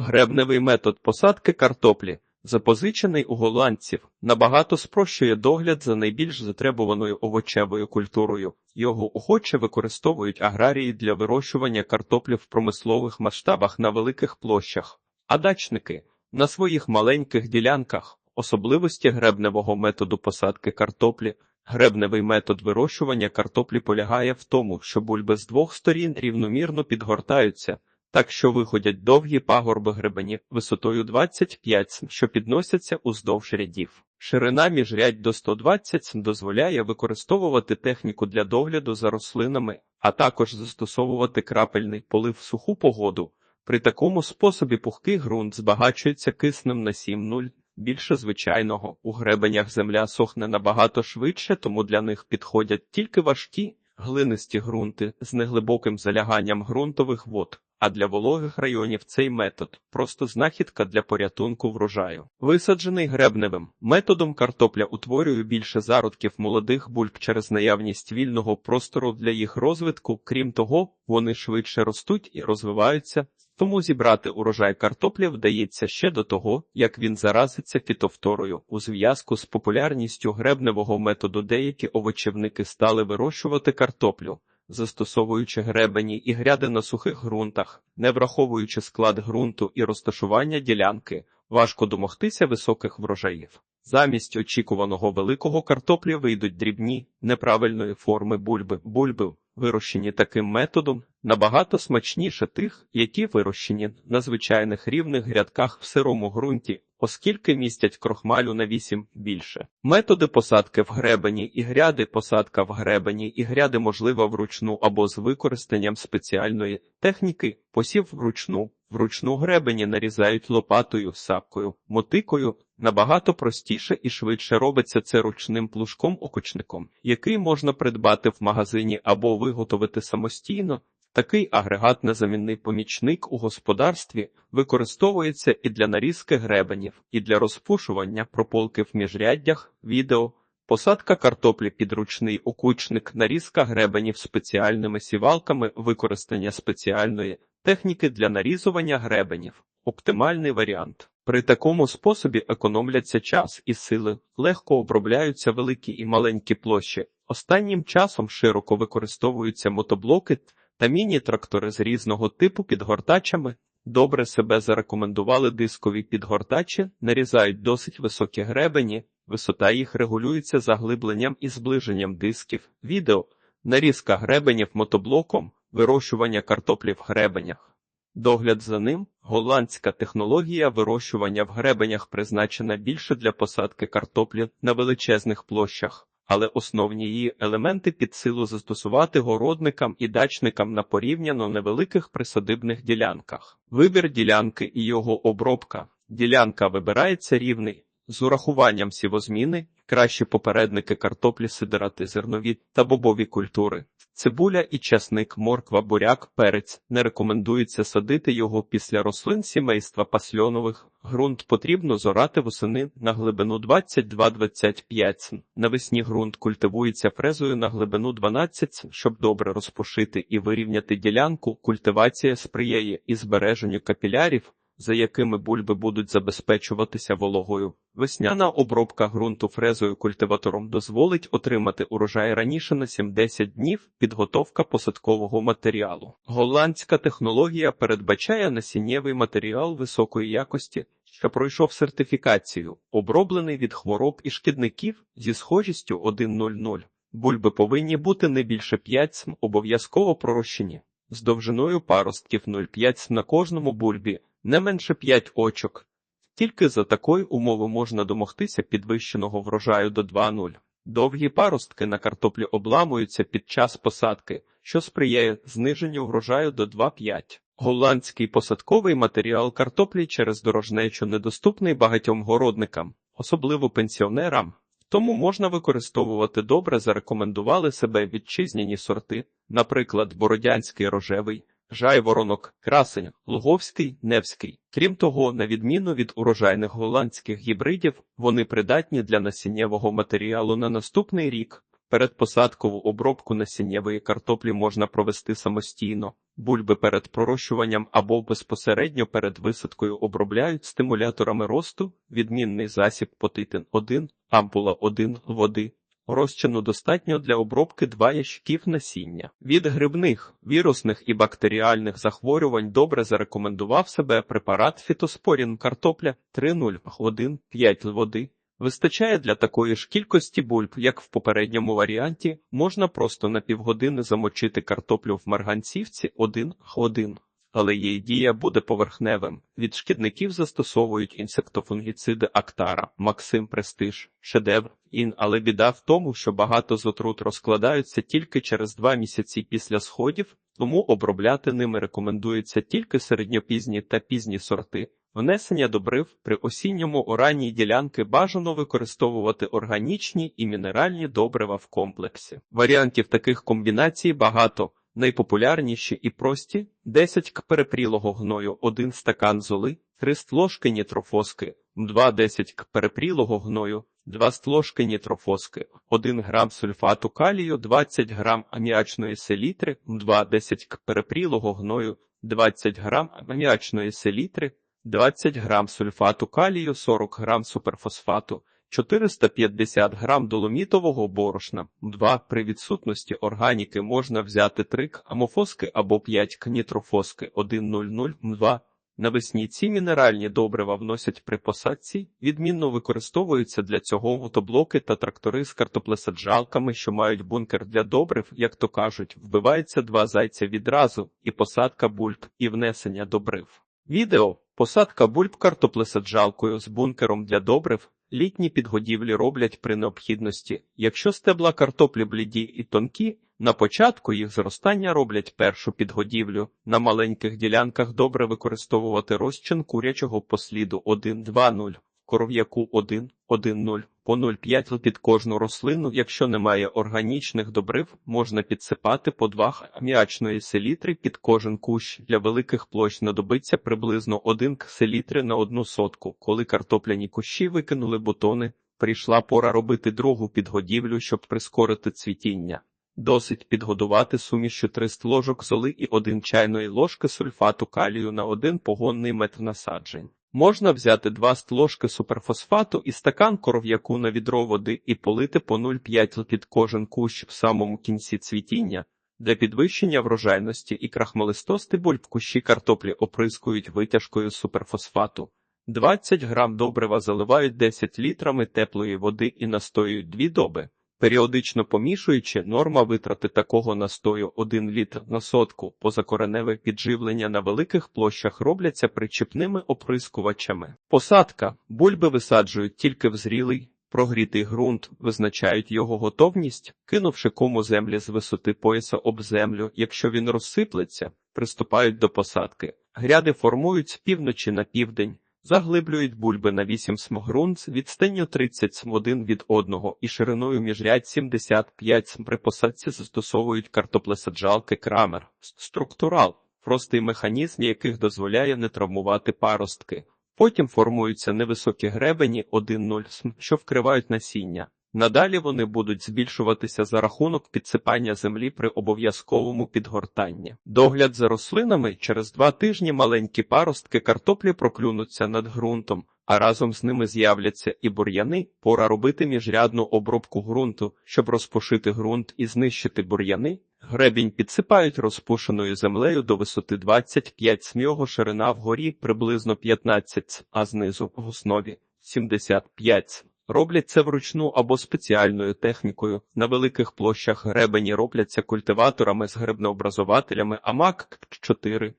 Гребневий метод посадки картоплі, запозичений у голландців, набагато спрощує догляд за найбільш затребуваною овочевою культурою. Його охоче використовують аграрії для вирощування картоплі в промислових масштабах на великих площах, а дачники на своїх маленьких ділянках. Особливості гребневого методу посадки картоплі. Гребневий метод вирощування картоплі полягає в тому, що бульби з двох сторін рівномірно підгортаються, так що виходять довгі пагорби гребені висотою 25 см, що підносяться уздовж рядів. Ширина міжрядь до 120 см дозволяє використовувати техніку для догляду за рослинами, а також застосовувати крапельний полив в суху погоду. При такому способі пухкий ґрунт збагачується киснем на 7,0 більше звичайного. У гребенях земля сохне набагато швидше, тому для них підходять тільки важкі глинисті ґрунти з неглибоким заляганням ґрунтових вод. А для вологих районів цей метод просто знахідка для порятунку врожаю. Висаджений гребневим методом картопля утворює більше зародків молодих бульб через наявність вільного простору для їх розвитку. Крім того, вони швидше ростуть і розвиваються, тому зібрати урожай картоплі вдається ще до того, як він заразиться фітовторою. У зв'язку з популярністю гребневого методу деякі овочівники стали вирощувати картоплю застосовуючи гребені і гряди на сухих ґрунтах, не враховуючи склад ґрунту і розташування ділянки, важко домогтися високих врожаїв. Замість очікуваного великого картоплі вийдуть дрібні, неправильної форми бульби. Бульби, вирощені таким методом, набагато смачніше тих, які вирощені на звичайних рівних грядках в сирому ґрунті, оскільки містять крохмалю на 8 більше. Методи посадки в гребені і гряди посадка в гребені і гряди можлива вручну або з використанням спеціальної техніки, посів вручну. Вручну гребені нарізають лопатою, сапкою, мотикою. Набагато простіше і швидше робиться це ручним плужком-окучником, який можна придбати в магазині або виготовити самостійно. Такий агрегат незамінний помічник у господарстві використовується і для нарізки гребенів, і для розпушування прополки в міжряддях, відео, посадка картоплі під ручний окучник, нарізка гребенів спеціальними сівалками, використання спеціальної техніки для нарізування гребенів. Оптимальний варіант. При такому способі економляться час і сили, легко обробляються великі і маленькі площі. Останнім часом широко використовуються мотоблоки та міні-трактори з різного типу підгортачами. Добре себе зарекомендували дискові підгортачі, нарізають досить високі гребені, висота їх регулюється заглибленням і зближенням дисків, відео, нарізка гребенів мотоблоком, вирощування картоплі в гребенях. Догляд за ним голландська технологія вирощування в гребенях призначена більше для посадки картоплі на величезних площах, але основні її елементи під силу застосувати городникам і дачникам на порівняно невеликих присадибних ділянках. Вибір ділянки і його обробка. Ділянка вибирається рівний з урахуванням сівозміни, кращі попередники картоплі сидирати зернові та бобові культури. Цибуля і часник, морква, буряк, перець. Не рекомендується садити його після рослин сімейства пасльонових. Ґрунт потрібно зорати восени на глибину 22-25 см. Навесні ґрунт культивується фрезою на глибину 12 см, щоб добре розпушити і вирівняти ділянку. Культивація сприяє і збереженню капілярів, за якими бульби будуть забезпечуватися вологою. Весняна обробка ґрунту фрезою культиватором дозволить отримати урожай раніше на 70 днів підготовка посадкового матеріалу. Голландська технологія передбачає насіннєвий матеріал високої якості, що пройшов сертифікацію, оброблений від хвороб і шкідників зі схожістю 1.00. Бульби повинні бути не більше 5 см, обов'язково пророщені, з довжиною паростків 0,5 см на кожному бульбі не менше 5 очок. Тільки за такої умови можна домогтися підвищеного врожаю до 2,0. Довгі паростки на картоплі обламуються під час посадки, що сприяє зниженню врожаю до 2,5. Голландський посадковий матеріал картоплі через дорожнечу недоступний багатьом городникам, особливо пенсіонерам. Тому можна використовувати добре зарекомендували себе вітчизняні сорти, наприклад, бородянський рожевий, жайворонок, красень, луговський, невський. Крім того, на відміну від урожайних голландських гібридів, вони придатні для насіннєвого матеріалу на наступний рік. Передпосадкову обробку насіннєвої картоплі можна провести самостійно. Бульби перед пророщуванням або безпосередньо перед висадкою обробляють стимуляторами росту, відмінний засіб потитин 1, ампула 1 води. Розчину достатньо для обробки два ящиків насіння. Від грибних, вірусних і бактеріальних захворювань добре зарекомендував себе препарат фітоспорін картопля 3,0 5 води. Вистачає для такої ж кількості бульб, як в попередньому варіанті, можна просто на півгодини замочити картоплю в марганцівці 1 1 але її дія буде поверхневим. Від шкідників застосовують інсектофунгіциди Актара, Максим Престиж, Шедевр, Ін, але біда в тому, що багато з отрут розкладаються тільки через два місяці після сходів, тому обробляти ними рекомендується тільки середньопізні та пізні сорти. Внесення добрив при осінньому оранні ділянки бажано використовувати органічні і мінеральні добрива в комплексі. Варіантів таких комбінацій багато. Найпопулярніші і прості 10 к перепрілого гною, 1 стакан золи, 3 стложки нітрофоски, 2 10 к перепрілого гною, 2 стложки нітрофоски, 1 грам сульфату калію, 20 грам аміачної селітри, 2 10 к перепрілого гною, 20 грам аміачної селітри, 20 грам сульфату калію, 40 грам суперфосфату, 450 грам доломітового борошна, 2 при відсутності органіки можна взяти 3 к амофоски або 5 к нітрофоски 1,00 Навесні ці мінеральні добрива вносять при посадці, відмінно використовуються для цього мотоблоки та трактори з картоплесаджалками, що мають бункер для добрив, як то кажуть, вбивається два зайця відразу, і посадка бульб, і внесення добрив. Відео посадка бульб картоплесаджалкою з бункером для добрив. Літні підгодівлі роблять при необхідності. Якщо стебла картоплі бліді і тонкі, на початку їх зростання роблять першу підгодівлю. На маленьких ділянках добре використовувати розчин курячого посліду 1-2-0, коров'яку 1-1-0, по 0,5 під кожну рослину. Якщо немає органічних добрив, можна підсипати по 2 аміачної селітри під кожен кущ. Для великих площ знадобиться приблизно 1 селітри на одну сотку. Коли картопляні кущі викинули бутони, прийшла пора робити другу підгодівлю, щоб прискорити цвітіння. Досить підгодувати сумішю 300 ложок соли і 1 чайної ложки сульфату калію на 1 погонний метр насаджень. Можна взяти 2 стложки суперфосфату і стакан коров'яку на відро води і полити по 0,5 під кожен кущ в самому кінці цвітіння. Для підвищення врожайності і крахмалистости бульб кущі картоплі оприскують витяжкою суперфосфату. 20 грам добрива заливають 10 літрами теплої води і настоюють 2 доби. Періодично помішуючи, норма витрати такого настою 1 літр на сотку, позакореневе підживлення на великих площах робляться причіпними оприскувачами. Посадка бульби висаджують тільки в зрілий, прогрітий ґрунт, визначають його готовність, кинувши кому землі з висоти пояса об землю, якщо він розсиплеться, приступають до посадки. Гряди формують з півночі на південь. Заглиблюють бульби на 8 смогрунц відстанню 30 см один від одного і шириною міжрядь 75 см. При посадці застосовують картоплесаджалки крамер, структурал, простий механізм, яких дозволяє не травмувати паростки. Потім формуються невисокі гребені 1-0 см, що вкривають насіння. Надалі вони будуть збільшуватися за рахунок підсипання землі при обов'язковому підгортанні. Догляд за рослинами через два тижні маленькі паростки картоплі проклюнуться над ґрунтом, а разом з ними з'являться і бур'яни. Пора робити міжрядну обробку ґрунту, щоб розпушити ґрунт і знищити бур'яни. Гребінь підсипають розпушеною землею до висоти 25 см, його ширина вгорі приблизно 15 а знизу в основі 75 см. Роблять це вручну або спеціальною технікою. На великих площах гребені робляться культиваторами з гребнообразователями АМАК 4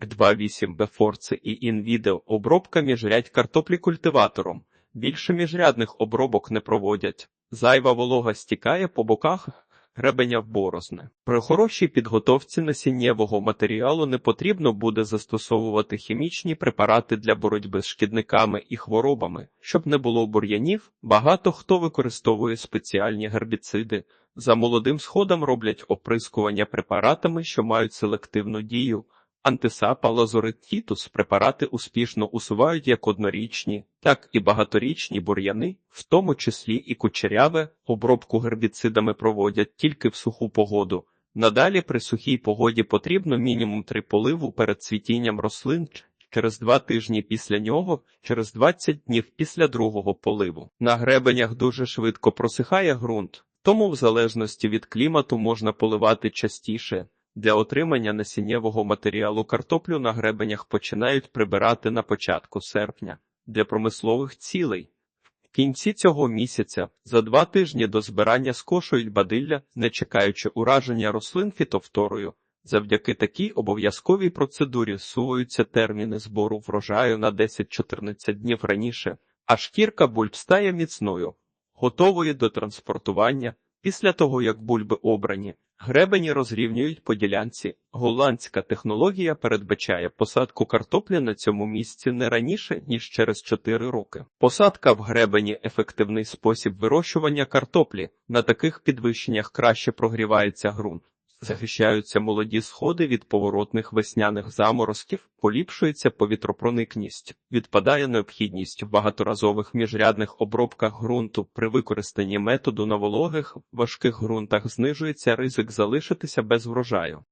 28 Бефорце і інвідео. Обробка міжрядь картоплі культиватором. Більше міжрядних обробок не проводять. Зайва волога стікає по боках гребеня в борозне. При хорошій підготовці насіннєвого матеріалу не потрібно буде застосовувати хімічні препарати для боротьби з шкідниками і хворобами. Щоб не було бур'янів, багато хто використовує спеціальні гербіциди. За молодим сходом роблять оприскування препаратами, що мають селективну дію. Антисапалазоритітус препарати успішно усувають як однорічні, так і багаторічні бур'яни, в тому числі і кучеряве, обробку гербіцидами проводять тільки в суху погоду. Надалі при сухій погоді потрібно мінімум три поливу перед цвітінням рослин через два тижні після нього, через 20 днів після другого поливу. На гребенях дуже швидко просихає ґрунт, тому в залежності від клімату можна поливати частіше. Для отримання насіннєвого матеріалу картоплю на гребенях починають прибирати на початку серпня для промислових цілей. В кінці цього місяця, за два тижні до збирання скошують бадилля, не чекаючи ураження рослин фітовторою. Завдяки такій обов'язковій процедурі суваються терміни збору врожаю на 10-14 днів раніше, а шкірка бульб стає міцною, готовою до транспортування. Після того, як бульби обрані, гребені розрівнюють по ділянці. Голландська технологія передбачає посадку картоплі на цьому місці не раніше, ніж через 4 роки. Посадка в гребені – ефективний спосіб вирощування картоплі. На таких підвищеннях краще прогрівається ґрунт. Захищаються молоді сходи від поворотних весняних заморозків, поліпшується повітропроникність, відпадає необхідність в багаторазових міжрядних обробках ґрунту. При використанні методу на вологих, важких ґрунтах знижується ризик залишитися без врожаю.